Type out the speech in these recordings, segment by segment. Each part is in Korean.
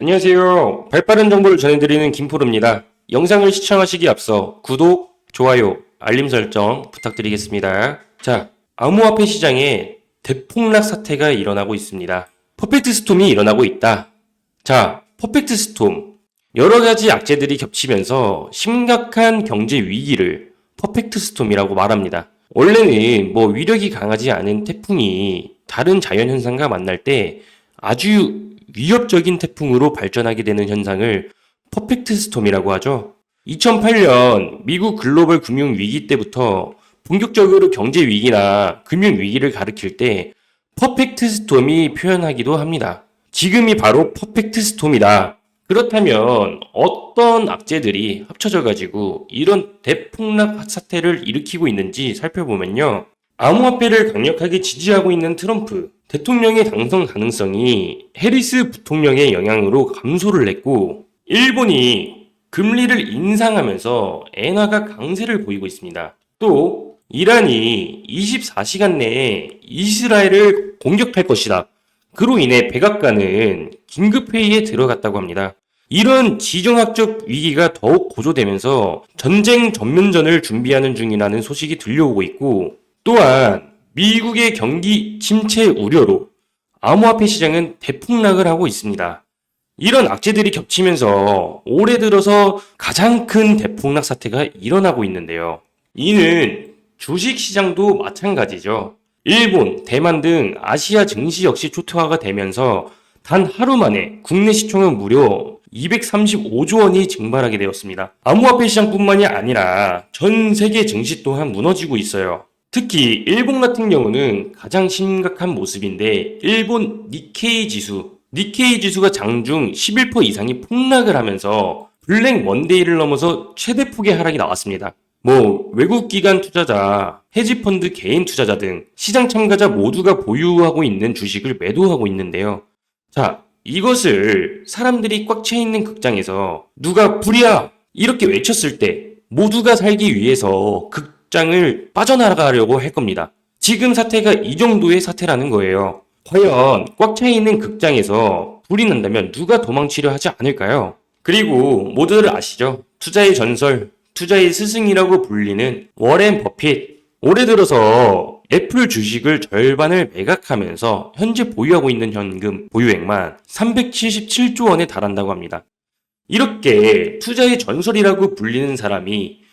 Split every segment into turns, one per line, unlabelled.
안녕하세요. 발빠른 정보를 전해드리는 김포르입니다. 영상을 시청하시기 앞서 구독, 좋아요, 알림 설정 부탁드리겠습니다. 자, 암호화폐 시장에 대폭락 사태가 일어나고 있습니다. 퍼펙트 스톰이 일어나고 있다. 자, 퍼펙트 스톰. 여러 가지 악재들이 겹치면서 심각한 경제 위기를 퍼펙트 스톰이라고 말합니다. 원래는 뭐 위력이 강하지 않은 태풍이 다른 자연현상과 만날 때 아주 위협적인 태풍으로 발전하게 되는 현상을 퍼펙트 스톰이라고 하죠. 2008년 미국 글로벌 금융 위기 때부터 본격적으로 경제 위기나 금융 위기를 가리킬 때 퍼펙트 스톰이 표현하기도 합니다. 지금이 바로 퍼펙트 스톰이다. 그렇다면 어떤 악재들이 합쳐져 가지고 이런 대폭락 사태를 일으키고 있는지 살펴보면요. 암호화폐를 강력하게 지지하고 있는 트럼프 대통령의 당선 가능성이 해리스 부통령의 영향으로 감소를 했고 일본이 금리를 인상하면서 엔화가 강세를 보이고 있습니다. 또 이란이 24시간 내에 이스라엘을 공격할 것이다. 그로 인해 백악관은 긴급회의에 들어갔다고 합니다. 이런 지정학적 위기가 더욱 고조되면서 전쟁 전면전을 준비하는 중이라는 소식이 들려오고 있고 또한 미국의 경기 침체 우려로 암호화폐 시장은 대폭락을 하고 있습니다. 이런 악재들이 겹치면서 올해 들어서 가장 큰 대폭락 사태가 일어나고 있는데요. 이는 주식 시장도 마찬가지죠. 일본, 대만 등 아시아 증시 역시 초토화가 되면서 단 하루 만에 국내 시총은 무려 235조 원이 증발하게 되었습니다. 암호화폐 시장뿐만이 아니라 전 세계 증시 또한 무너지고 있어요. 특히 일본 같은 경우는 가장 심각한 모습인데 일본 니케이 지수, 니케이 지수가 장중 11% 이상이 폭락을 하면서 블랙 원데이를 넘어서 최대 폭의 하락이 나왔습니다. 뭐 외국 기관 투자자, 헤지펀드 개인 투자자 등 시장 참가자 모두가 보유하고 있는 주식을 매도하고 있는데요. 자, 이것을 사람들이 꽉차 있는 극장에서 누가 불이야! 이렇게 외쳤을 때 모두가 살기 위해서 극 장을 빠져나가려고 할 겁니다. 지금 사태가 이 정도의 사태라는 거예요. 과연 꽉 차 있는 극장에서 불이 난다면 누가 도망치려 하지 않을까요? 그리고 모두들 아시죠? 투자의 전설, 투자의 스승이라고 불리는 워렌 버핏. 올해 들어서 애플 주식을 절반을 매각하면서 현재 보유하고 있는 현금 보유액만 377조 원에 달한다고 합니다. 이렇게 투자의 전설이라고 불리는 사람이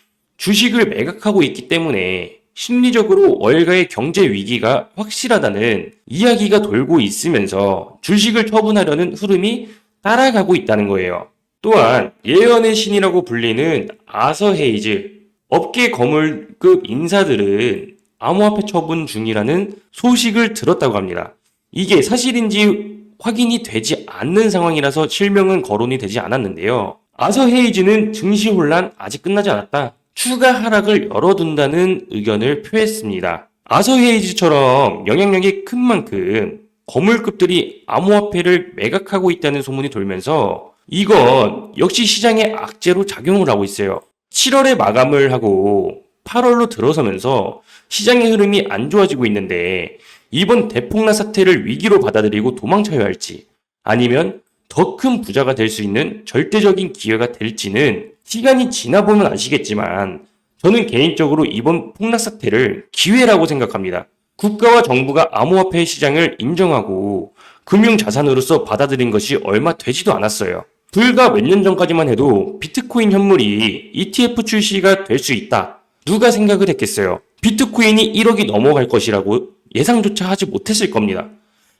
주식을 매각하고 있기 때문에 심리적으로 월가의 경제 위기가 확실하다는 이야기가 돌고 있으면서 주식을 처분하려는 흐름이 따라가고 있다는 거예요. 또한 예언의 신이라고 불리는 아서 헤이즈, 업계 거물급 인사들은 암호화폐 처분 중이라는 소식을 들었다고 합니다. 이게 사실인지 확인이 되지 않는 상황이라서 실명은 거론이 되지 않았는데요. 아서 헤이즈는 증시 혼란 아직 끝나지 않았다. 추가 하락을 열어둔다는 의견을 표했습니다. 아서 헤이즈처럼 영향력이 큰 만큼 거물급들이 암호화폐를 매각하고 있다는 소문이 돌면서 이건 역시 시장의 악재로 작용을 하고 있어요. 7월에 마감을 하고 8월로 들어서면서 시장의 흐름이 안 좋아지고 있는데 이번 대폭락 사태를 위기로 받아들이고 도망쳐야 할지 아니면 더 큰 부자가 될 수 있는 절대적인 기회가 될지는 시간이 지나 보면 아시겠지만 저는 개인적으로 이번 폭락 사태를 기회라고 생각합니다. 국가와 정부가 암호화폐 시장을 인정하고 금융 자산으로서 받아들인 것이 얼마 되지도 않았어요. 불과 몇 년 전까지만 해도 비트코인 현물이 ETF 출시가 될 수 있다. 누가 생각을 했겠어요? 비트코인이 1억이 넘어갈 것이라고 예상조차 하지 못했을 겁니다.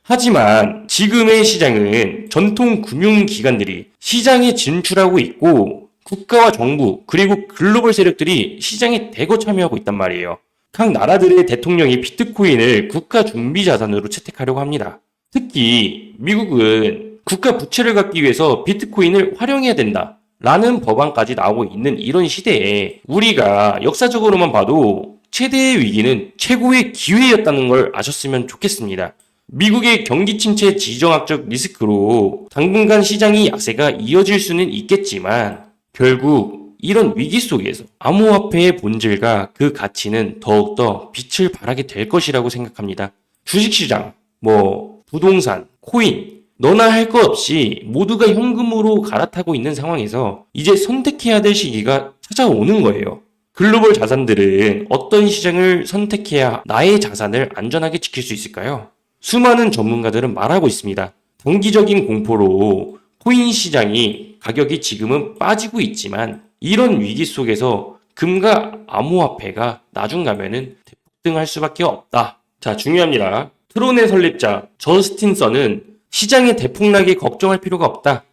하지만 지금의 시장은 전통 금융기관들이 시장에 진출하고 있고 국가와 정부 그리고 글로벌 세력들이 시장에 대거 참여하고 있단 말이에요. 각 나라들의 대통령이 비트코인을 국가 준비 자산으로 채택하려고 합니다. 특히 미국은 국가 부채를 갚기 위해서 비트코인을 활용해야 된다. 라는 법안까지 나오고 있는 이런 시대에 우리가 역사적으로만 봐도 최대의 위기는 최고의 기회였다는 걸 아셨으면 좋겠습니다. 미국의 경기 침체 지정학적 리스크로 당분간 시장이 약세가 이어질 수는 있겠지만 결국 이런 위기 속에서 암호화폐의 본질과 그 가치는 더욱더 빛을 발하게 될 것이라고 생각합니다. 주식시장, 뭐 부동산, 코인 너나 할 것 없이 모두가 현금으로 갈아타고 있는 상황에서 이제 선택해야 될 시기가 찾아오는 거예요. 글로벌 자산들은 어떤 시장을 선택해야 나의 자산을 안전하게 지킬 수 있을까요? 수많은 전문가들은 말하고 있습니다. 단기적인 공포로 코인 시장이 가격이 지금은 빠지고 있지만 이런 위기 속에서 금과 암호화폐가 나중 가면은 대폭등할 수밖에 없다. 자, 중요합니다. 트론의 설립자 저스틴 선은 시장의 대폭락이 걱정할 필요가 없다.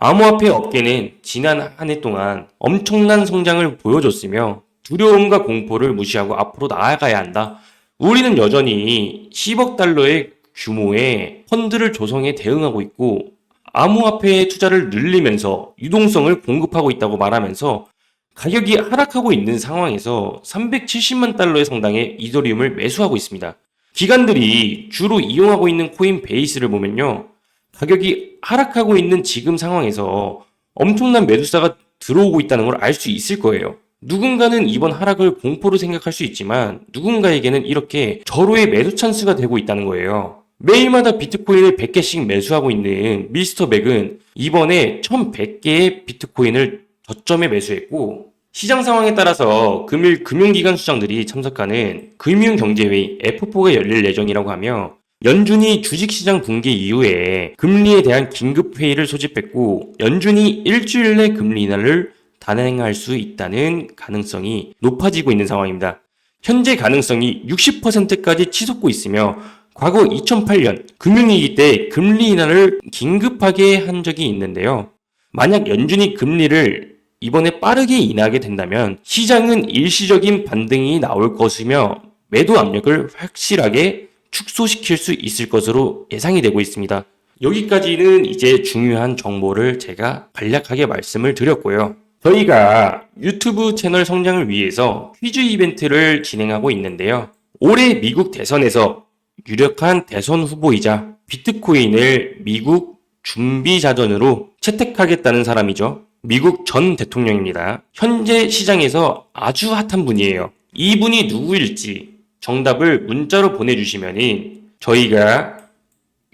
암호화폐 업계는 지난 한 해 동안 엄청난 성장을 보여줬으며 두려움과 공포를 무시하고 앞으로 나아가야 한다. 우리는 여전히 10억 달러의 규모의 펀드를 조성해 대응하고 있고 암호화폐의 투자를 늘리면서 유동성을 공급하고 있다고 말하면서 가격이 하락하고 있는 상황에서 370만 달러의 상당의 이더리움을 매수하고 있습니다. 기관들이 주로 이용하고 있는 코인 베이스를 보면요. 가격이 하락하고 있는 지금 상황에서 엄청난 매수사가 들어오고 있다는 걸 알 수 있을 거예요. 누군가는 이번 하락을 공포로 생각할 수 있지만 누군가에게는 이렇게 절호의 매수 찬스가 되고 있다는 거예요. 매일마다 비트코인을 100개씩 매수하고 있는 미스터 맥은 이번에 1100개의 비트코인을 저점에 매수했고 시장 상황에 따라서 금일 금융기관 수장들이 참석하는 금융경제회의 F4가 열릴 예정이라고 하며 연준이 주식시장 붕괴 이후에 금리에 대한 긴급회의를 소집했고 연준이 일주일 내 금리 인하를 단행할 수 있다는 가능성이 높아지고 있는 상황입니다. 현재 가능성이 60%까지 치솟고 있으며 과거 2008년 금융위기 때 금리 인하를 긴급하게 한 적이 있는데요. 만약 연준이 금리를 이번에 빠르게 인하하게 된다면 시장은 일시적인 반등이 나올 것이며 매도 압력을 확실하게 축소시킬 수 있을 것으로 예상이 되고 있습니다. 여기까지는 이제 중요한 정보를 제가 간략하게 말씀을 드렸고요. 저희가 유튜브 채널 성장을 위해서 퀴즈 이벤트를 진행하고 있는데요. 올해 미국 대선에서 유력한 대선 후보이자 비트코인을 미국 준비 자전으로 채택하겠다는 사람이죠. 미국 전 대통령입니다. 현재 시장에서 아주 핫한 분이에요. 이분이 누구일지 정답을 문자로 보내주시면 저희가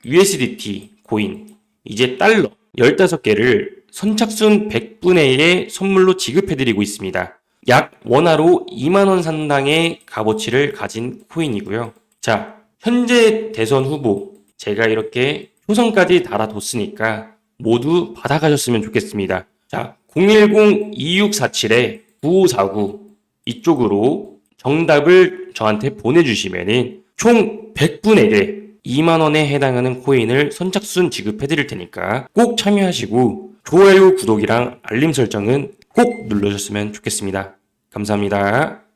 USDT 코인, 이제 달러 15개를 선착순 100분의 1의 선물로 지급해드리고 있습니다. 약 원화로 2만원 상당의 값어치를 가진 코인이고요. 자, 현재 대선 후보, 제가 이렇게 표선까지 달아뒀으니까 모두 받아가셨으면 좋겠습니다. 자, 010-2647-9549 이쪽으로 정답을 저한테 보내주시면은 총 100분에게 2만원에 해당하는 코인을 선착순 지급해드릴 테니까 꼭 참여하시고 좋아요, 구독이랑 알림 설정은 꼭 눌러주셨으면 좋겠습니다. 감사합니다.